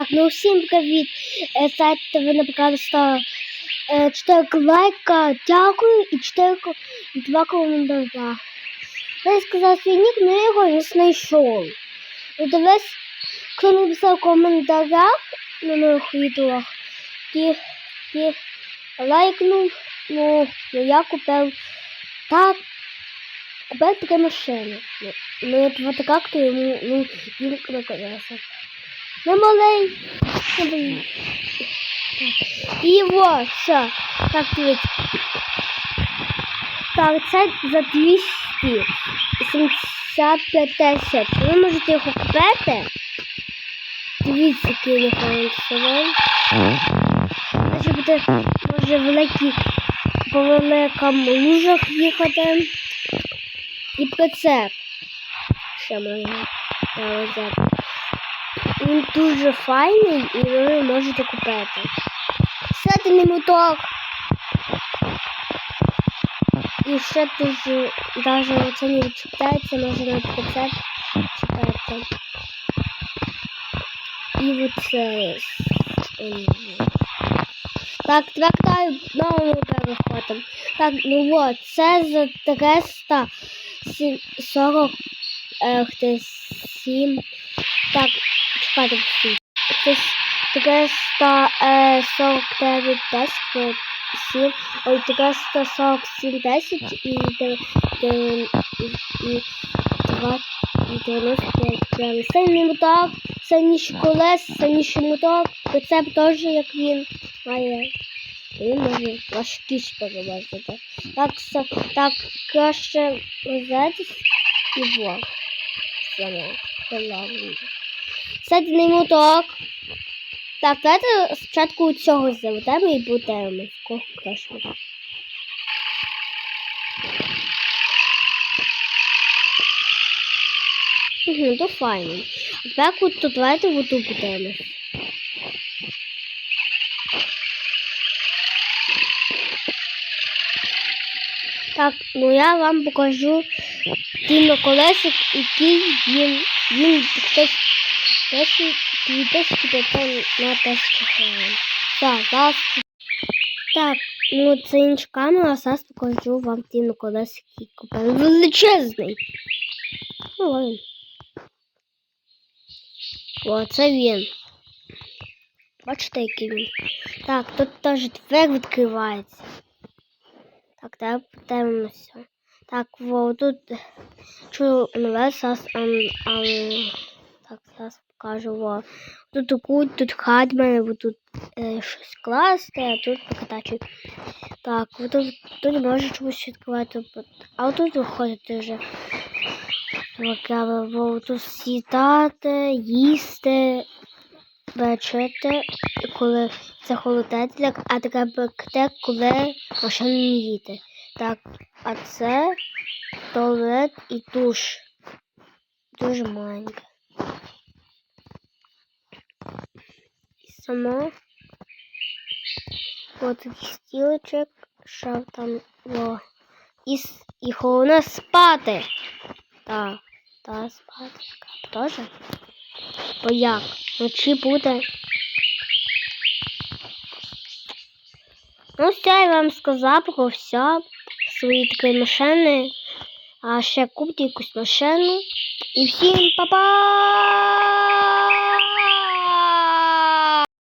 Ну всім привіт! Е, Сайт ви наприклад стало 4 лайка, дякую і 4 ко- і 2 коментаря. Я сказав свій нік, але я його не знайшов. Ну дивись, хто написав коментарях на моїх відео, ті, ті лайкнув, ну, ну я купив так, купив таке машину. Ну, ну я вот так, то йому, ну, він на. Не. Не малий. І во, все. Так, дивіться. Так, це за 275 тисяч. Ви можете його купити. Дивіться, який нехай салон. Може буде, може великі, по великому лужах їхати. І прицеп. Ще можна взяти. Він дуже файний і ви можете купити. Сядьний моток. І ще дуже навіть оце не відчіпляється, можна на прицеп чіпляти. І оце. Так, трактаю новому переходом. Так, ну от, це за 340 е, хтось, 7. Так, чекайте. Хтось 349 10, 7, ой, 347 10 і, де- де- і, і, 2, і 95 прямо. Синій мотор, синіші колес, синіший мотор, прицеп теж, як він має. Він може важкість перевозити. Так, так краще розетись і вот. Саме. Садний моток. Так, давайте спочатку цього заведемо і будемо в кошку. Угу, то файно. Тепер от тут давайте воду будемо. Так, ну я вам покажу ті на колесик, який він, він хтось 2500 на 1000 гривень. Так, зараз. Так, ну це інша камера, а зараз покажу вам ті на колесик, купили. Величезний. Ну. О, це він. Бачите, який він. Так, тут теж двері відкривається. Так, давай подивимося. Так, во, тут чую нове зараз, так, зараз покажу, во. Тут кут, тут хат мене, тут е, щось класти, а тут покатачу. Так, вот тут, тут може чомусь відкривати, а отут виходити вже. Окей, во, тут сідати, їсти, вечерти, коли це холодець, а таке бекте, коли машина не їде. Так, а це туалет і душ. Дуже маленьке. І само. От такий стілечок, що там о. І, і головне спати. Так, та спати. Теж? Бо як? Вночі буде. Ну, все, я вам сказав про все. Свої такі машини. А ще купте якусь машину. І всім па-па!